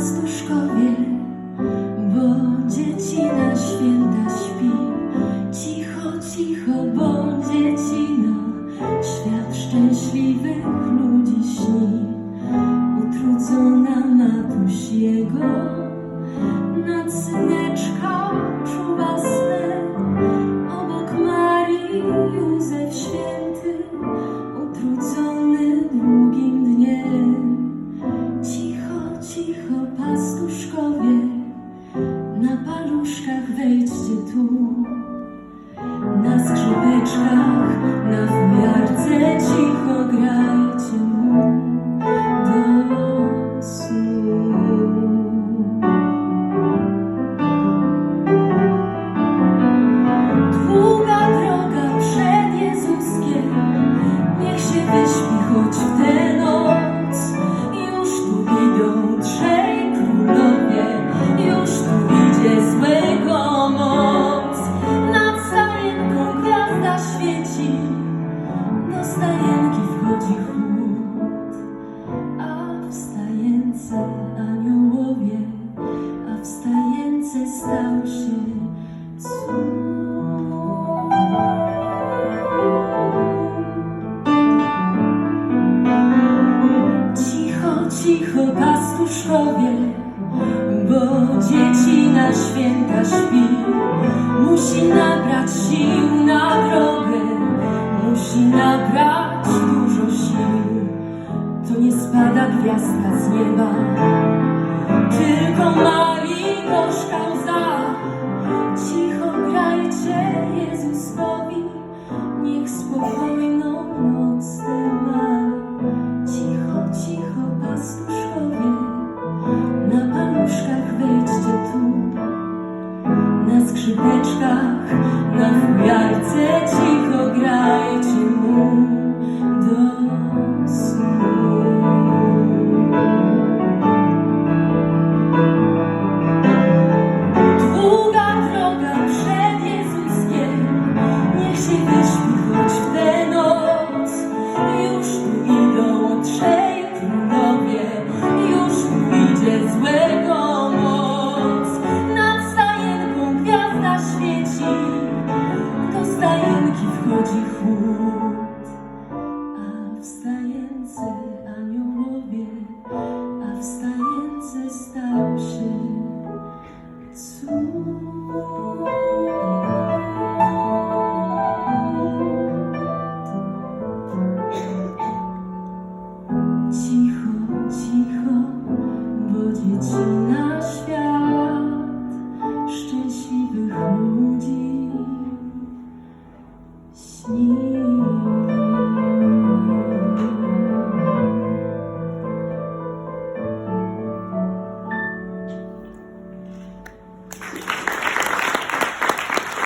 pastuszkowie, bo dziecina święta śpi. Cicho, cicho, bo dziecina no, świat szczęśliwych ludzi śni. Utrudzona matuś jego. Trzej królowie, już tu idzie złego moc. Nad stajenką gwiazda świeci, do stajenki wchodzi chłód. A w cicho pastuszkowie, bo dzieci na święta śpi. Musi nabrać sił na drogę, musi nabrać dużo sił. To nie spada gwiazdka z nieba, tylko mali gorzka łza. Cicho grajcie Jezusowi, niech spokojnie. świeczkach na zmiarce ci. Cicho, cicho, bo dzieci na świat,